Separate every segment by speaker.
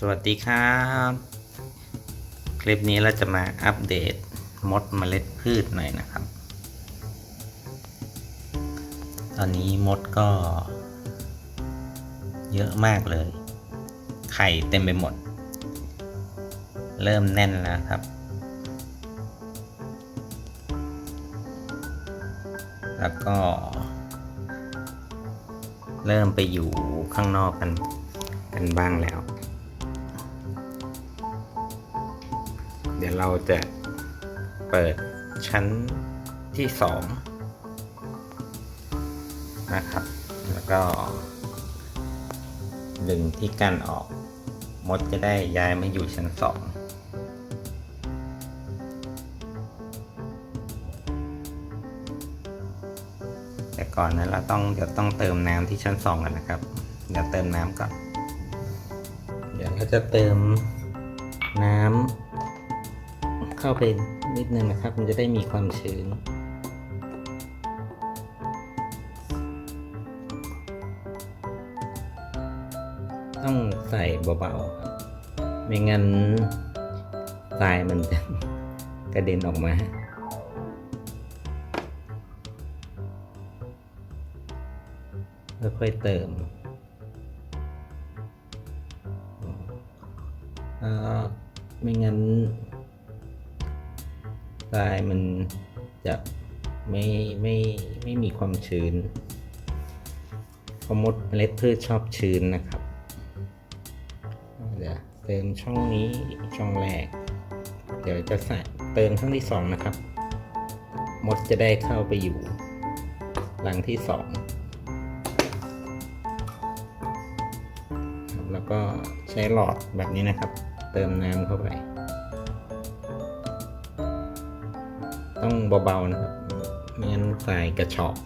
Speaker 1: สวัสดีครับ คลิปนี้เราจะมาอัปเดตมดเมล็ดพืชหน่อยนะครับ ตอนนี้มดก็ เยอะมากเลย ไข่เต็มไปหมด เริ่มแน่นแล้วครับ แล้วก็ เริ่มไปอยู่ข้างนอกกันกันบ้างแล้ว เดี๋ยวเราจะเปิดชั้นที่สองนะครับ แล้วก็ ดึงที่กั้นออก มดจะได้ย้ายมาอยู่ชั้นสองแต่ก่อนนั้นเราต้องเดี๋ยวต้องเติมน้ำที่ชั้นสองกันนะครับ เดี๋ยวเติมน้ำก่อน เดี๋ยวเราจะเติมน้ำ เข้าไปนิดนึงนะครับ มันจะได้มีความชื้นต้องใส่เบาๆครับไม่งั้นทรายมันจะกระเด็นออกมาค่อยๆเติมไม่งั้น ทรายมันจะไม่ไม่ไม่มีความชื้นเพราะมดเมล็ดพืชชอบชื้นนะครับเดี๋ยวเติมช่องนี้ช่องแรก เดี๋ยวจะใส่เติมช่องที่สองนะครับ มดจะได้เข้าไปอยู่หลังที่สองแล้วก็ใช้หลอดแบบนี้นะครับ เติมน้ำเข้าไป ต้องเบาๆนะครับ ไม่งั้นทรายกระชอก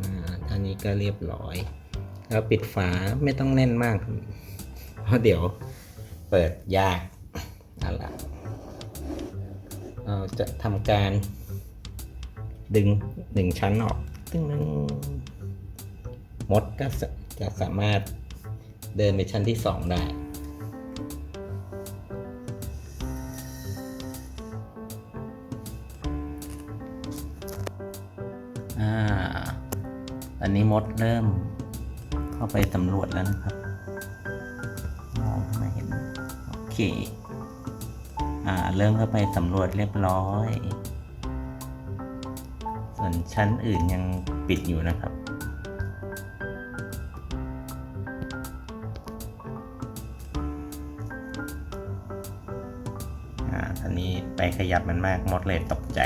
Speaker 1: อ่าอันนี้ก็เรียบร้อย แล้วปิดฝาไม่ต้องแน่นมาก เพราะเดี๋ยวเปิดยากเอาละเราจะทำการดึงหนึ่งชั้นออกตึ้งนึงมดก็จะสามารถ เดินไปชั้นที่สองได้ อ่าตอนนี้มดเริ่มเข้าไปสำรวจแล้วนะครับ มองเข้ามาเห็น โอเค อ่า เริ่มเข้าไปสำรวจเรียบร้อย ส่วนชั้นอื่นยังปิดอยู่นะครับ ขยับมันมากมดเลยตกใจ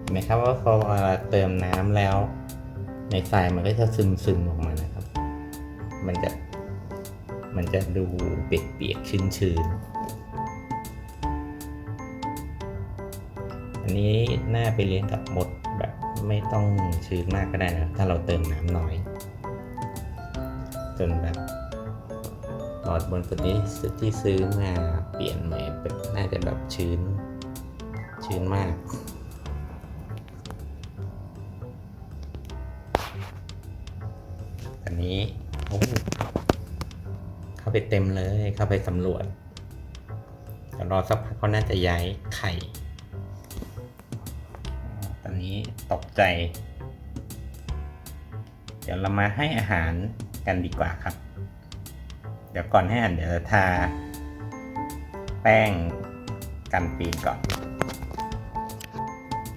Speaker 1: เห็นไหมครับว่าพอเวลาเติมน้ำแล้ว ในทรายมันก็จะซึมซึมออกมานะครับ มันจะมันจะดูเปียกๆชื้นๆ อันนี้น่าไปเลี้ยงกับมดแบบไม่ต้องชื้นมากก็ได้นะ ถ้าเราเติมน้ำน้อย จนแบบหลอดบนสุดนี้ที่ซื้อมาเปลี่ยนใหม่เป็นน่าจะแบบชื้น ชื้นมากอันนี้โอ้เข้าไปเต็มเลยเข้าไปสำรวจเดี๋ยวรอสักพักเขาน่าจะย้ายไข่ตอนนี้ตกใจ เดี๋ยวเรามาให้อาหาร กันดีกว่าครับ เดี๋ยวก่อนให้อาหารเดี๋ยวทา แป้งกันปีนก่อน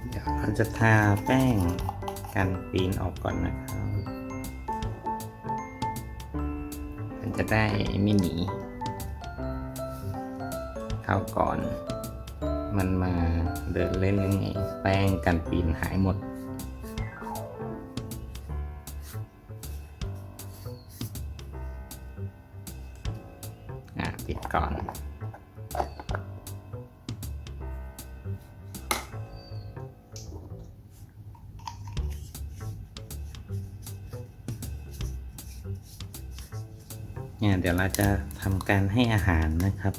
Speaker 1: เดี๋ยวเราจะทาแป้งกันปีนออกก่อนนะครับ มันจะได้ไม่หนีเข้าก่อน มันมาเดินเล่นยังไง แป้งกันปีนหายหมด เนี่ยเดี๋ยวเราจะทำการให้อาหารนะครับ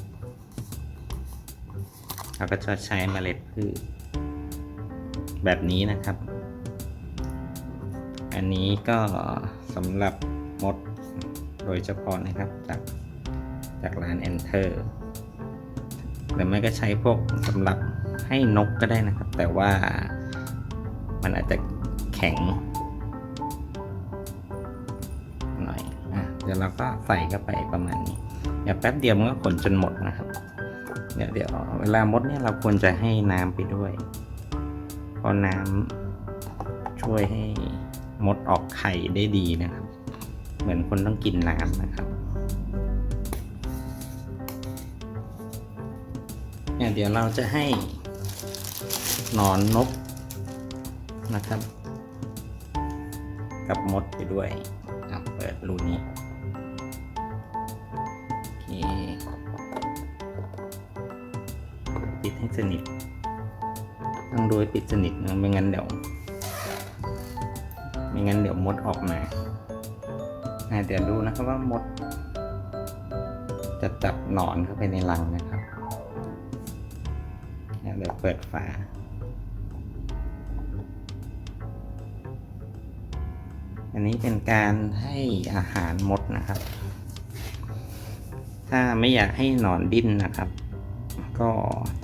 Speaker 1: เราก็จะใช้เมล็ดพืชแบบนี้นะครับ อันนี้ก็สำหรับมดโดยเฉพาะนะครับจากจากร้าน Enter หรือไม่ก็ใช้พวกสำหรับให้นกก็ได้นะครับ แต่ว่ามันอาจจะแข็ง ดี๋ยวเราก็ใส่เข้าไปประมาณนี้ เดี๋ยวแป๊บเดียวมันก็ขนจนหมดนะครับ เดี๋ยวเดี๋ยวเวลามดเนี่ยเราควรจะให้น้ำไปด้วยเพราะน้ำช่วยให้มดออกไข่ได้ดีนะครับ เหมือนคนต้องกินน้ำนะครับเนี่ยเดี๋ยวเราจะให้หนอนนกนะครับ กับมดไปด้วยเปิดรูนี้ ปิดให้สนิทต้องดูให้ปิดสนิทนะไม่งั้นเดี๋ยว ไม่งั้นเดี๋ยวมดออกมาอะเดี๋ยวดูนะครับว่ามด จะจับหนอนเข้าไปในรังนะครับอ่เดี๋ยวเปิดฝาอันนี้เป็นการให้อาหารมดนะครับ ถ้าไม่อยากให้หนอนดิ้นนะครับ ก็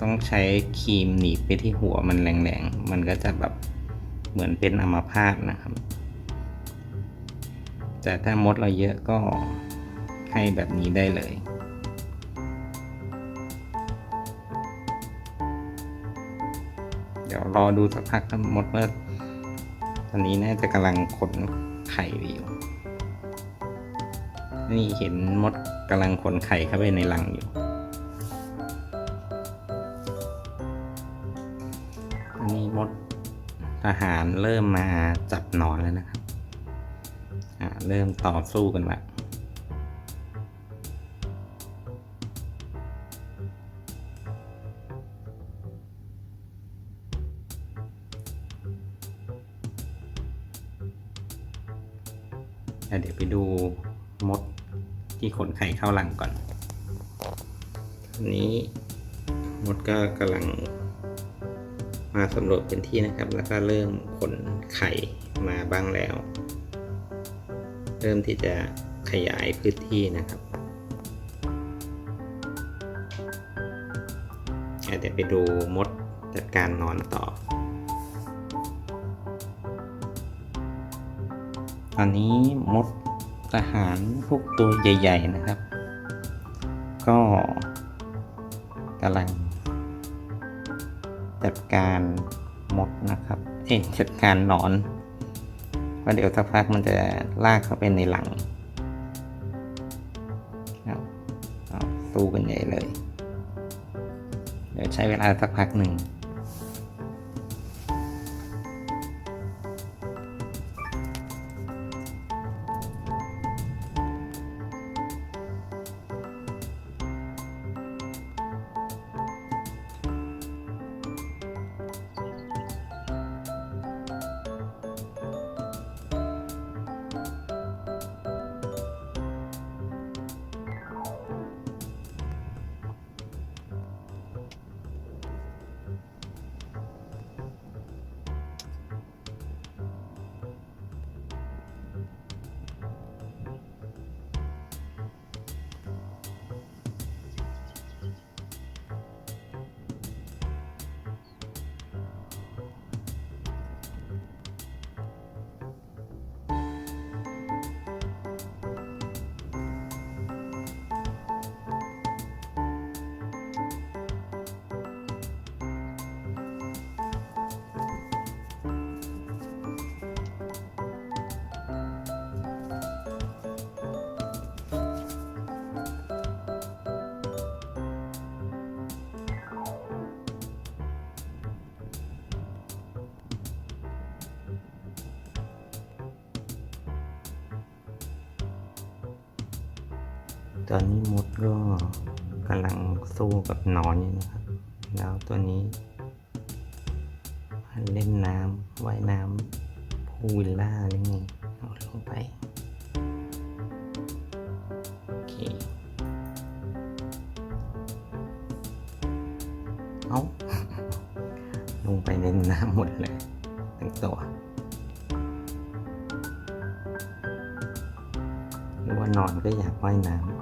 Speaker 1: ต้องใช้ครีมหนีบไปที่หัวมันแรงๆ มันก็จะแบบเหมือนเป็นอัมพาตนะครับ แต่ถ้ามดเราเยอะก็ให้แบบนี้ได้เลยเดี๋ยวรอดูสักพักครับมดว่าตอนนี้น่าจะกำลังขนไข่อยู่ นี่เห็นมดกำลังขนไข่เข้าไปในรังอยู่ อันนี้มดทหารเริ่มมาจับหนอนแล้วนะครับ อ่าเริ่มต่อสู้กันละอะเดี๋ยวไปดู มดที่ขนไข่เข้ารังก่อนอันนี้มดก็กำลังมาสำรวจพื้นที่นะครับ แล้วก็เริ่มขนไข่มาบ้างแล้ว เริ่มที่จะขยายพื้นที่นะครับเดี๋ยวไปดูมดจัดการนอนต่อ ตอนนี้มด ทหารพวกตัวใหญ่ ๆ นะครับ ก็กำลัง จัดการมดนะครับ เอ๊จัดการหนอนเพราะเดี๋ยวสักพักมันจะลากเข้าไปในหลังสู้กันใหญ่เลย เดี๋ยวใช้เวลาสักพักหนึ่ง ตอนนี้มดก็กำลังสู้กับหนอนอยู่นะครับ แล้วตัวนี้มันเล่นน้ำว่ายน้ำพูลวิลล่าหรือไงเอาลงไป โอเค เอาลงไปในน้ำหมดเลยทั้งตัวหรือว่านอนก็อยากว่ายน้ำ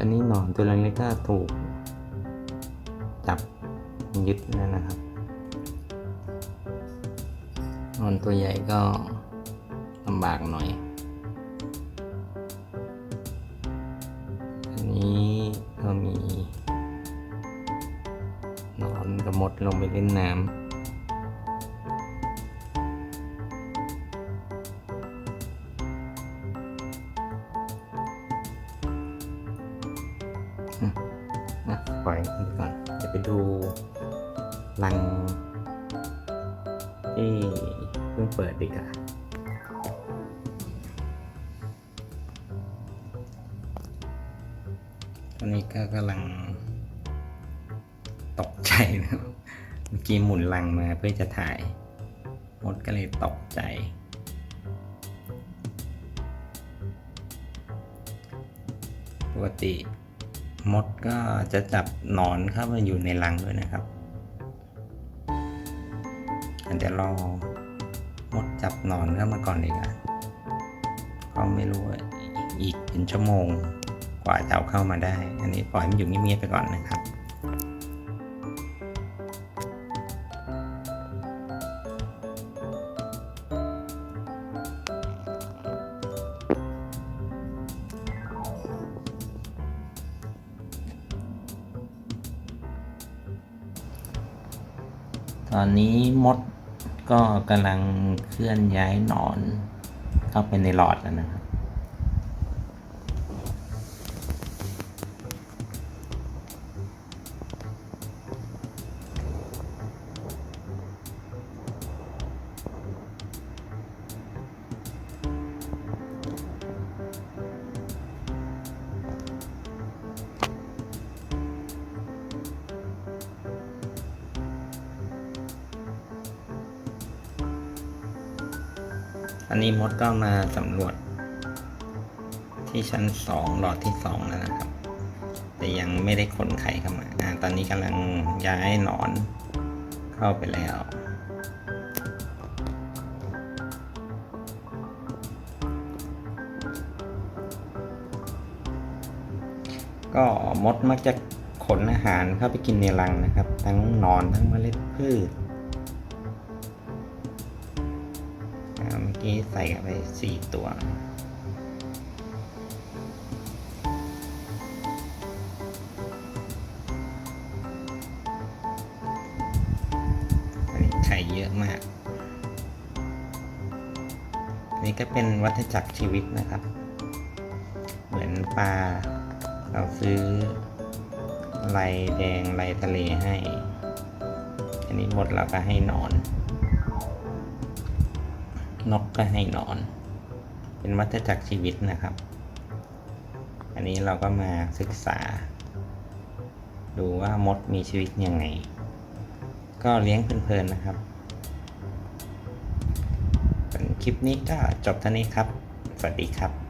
Speaker 1: อันนี้หนอนตัวเล็กๆก็ถูก จับยึดแล้วนะครับหนอนตัวใหญ่ก็ลำบากหน่อย อันนี้ก็มีหนอนกับมดลงไปเล่นน้ำ นะปล่อยมันไปก่อนจะไปดูรังที่เพิ่งเปิดดีกว่าตอนนี้ก็กำลังตกใจนะเมื่อกี้หมุนลังมาเพื่อจะถ่าย มดก็เลยตกใจ ปกติ มดก็จะจับหนอนเข้ามาอยู่ในรังด้วยนะครับอันจะรอมดจับหนอนเข้ามาก่อนดีกว่าก็ไม่รู้ว่าอีกเป็นชั่วโมงกว่าจะเอาเข้ามาได้ อันนี้ปล่อยมันอยู่เงียบๆไปก่อนนะครับ อนนี้มดก็กำลังเคลื่อนย้ายหนอนเข้าไปในหลอดแล้วนะครับ นนี้มดก็มาสำรวจ ที่ชั้นสองหลอดที่สองแล้วนะครับ แต่ยังไม่ได้ขนไข่เข้ามาอ่าตอนนี้กำลังย้ายหนอนเข้าไปแล้วก็มดมักจะขนอาหารเข้าไปกินในรังนะครับ ทั้งนอนทั้งเมล็ดพืช กี้ใส่ไปสี่ตัวไข่เยอะมากอันนี้ก็เป็นวัฏจักรชีวิตนะครับ เหมือนปลา เราซื้อไลแดงไลทะเลให้ อันนี้หมดเราก็ให้นอน นกก็ให้นอน เป็นวัฏจักรชีวิตนะครับ อันนี้เราก็มาศึกษา ดูว่ามดมีชีวิตยังไง ก็เลี้ยงเพลินๆนะครับคลิปนี้ก็จบเท่านี้ครับ สวัสดีครับ